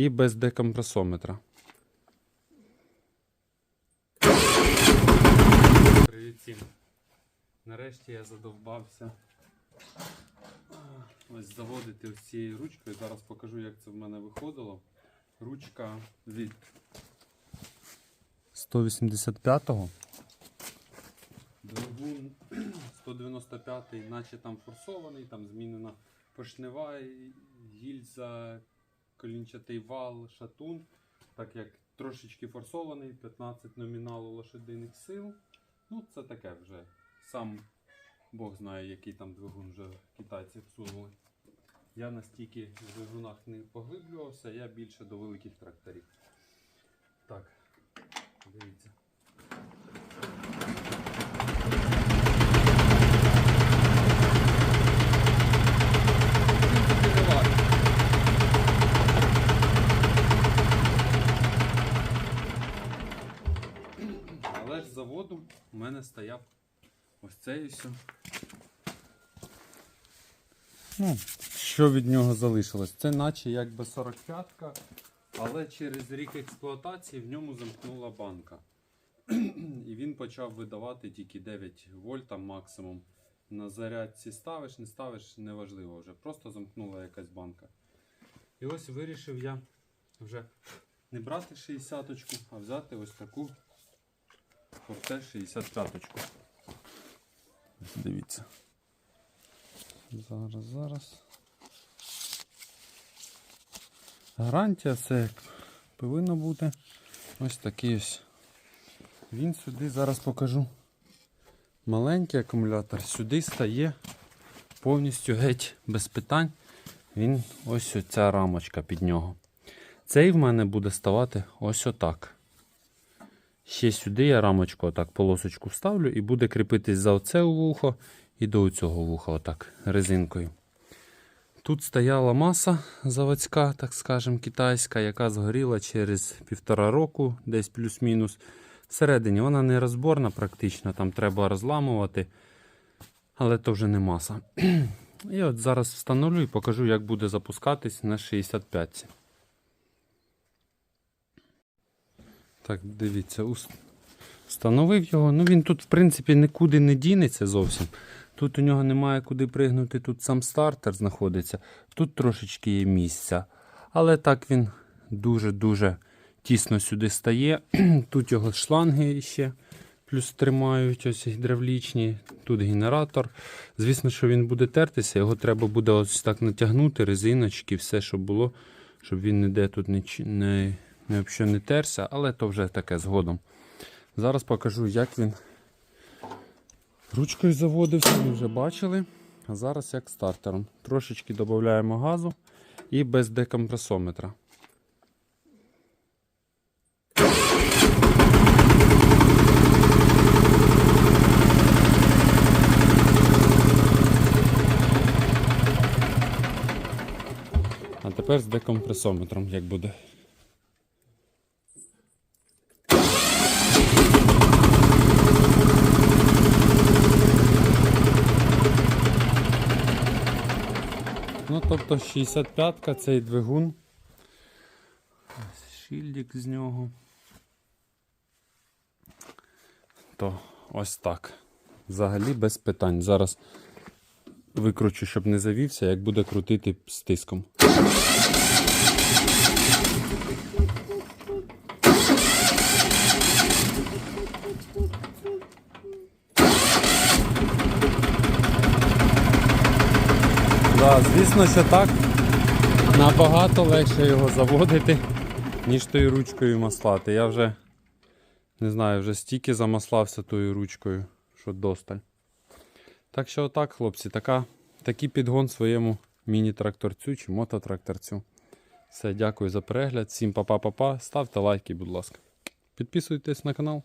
і без декомпресометра. Привіт всім. Нарешті я задовбався. Ось заводити ось цією ручкою. Зараз покажу, як це в мене виходило. Ручка від 185-го. Двигун 195-й, наче там форсований, там змінена поршнева, гільза, колінчатий вал, шатун. Так як трошечки форсований, 15 номіналу лошадиних сил. Ну, це таке вже. Сам Бог знає, який там двигун вже китайці всунули. Я настільки в двигунах не поглиблювався, я більше до великих тракторів. Так, дивіться. Але ж у мене стояв ось цей ось. Ну, що від нього залишилось? Це наче якби 45-ка, але через рік експлуатації в ньому замкнула банка. І він почав видавати тільки 9 вольт максимум. На зарядці ставиш, не ставиш, неважливо вже. Просто замкнула якась банка. І ось вирішив я вже не брати 60-ку, а взяти ось таку Форте 65. Дивіться. Зараз, зараз. Гарантія це як повинно бути. Ось такий ось. Він сюди зараз покажу. Маленький акумулятор сюди стає повністю геть без питань. Він ось оця рамочка під нього. Цей в мене буде ставати ось отак. Ще сюди я рамочку отак полосочку вставлю і буде кріпитись за оце вухо і до цього вуха, отак, резинкою. Тут стояла маса заводська, так скажем, китайська, яка згоріла через півтора року, десь плюс-мінус. Всередині вона не розборна практично, там треба розламувати, але то вже не маса. І от зараз встановлю і покажу, як буде запускатись на 65. Так, дивіться, встановив його. Ну він тут, в принципі, нікуди не дінеться зовсім. Тут у нього немає куди пригнути, тут сам стартер знаходиться, тут трошечки є місця. Але так він дуже-дуже тісно сюди стає. Тут його шланги ще плюс тримають, ось гідравлічні, тут генератор. Звісно, що він буде тертися, його треба буде ось так натягнути, резиночки, все, що було, щоб він ніде тут не, не, взагалі не терся, але то вже таке згодом. Зараз покажу, як він ручкою заводився, ви вже бачили. А зараз як стартером. Трошечки додаємо газу і без декомпресометра. А тепер з декомпресометром, як буде. Тобто 65-ка цей двигун. Ось Шильдик з нього. То ось так. Взагалі без питань. Зараз викручу, щоб не завівся, як буде крутити з тиском. Да, звісно, що так набагато легше його заводити, ніж тою ручкою маслати. Я вже не знаю, вже стільки замаслався тою ручкою, що досталь. Так що отак, хлопці, така, такий підгон своєму міні-тракторцю чи мототракторцю. Все, дякую за перегляд. Всім па-па-па-па. Ставте лайки, будь ласка. Підписуйтесь на канал.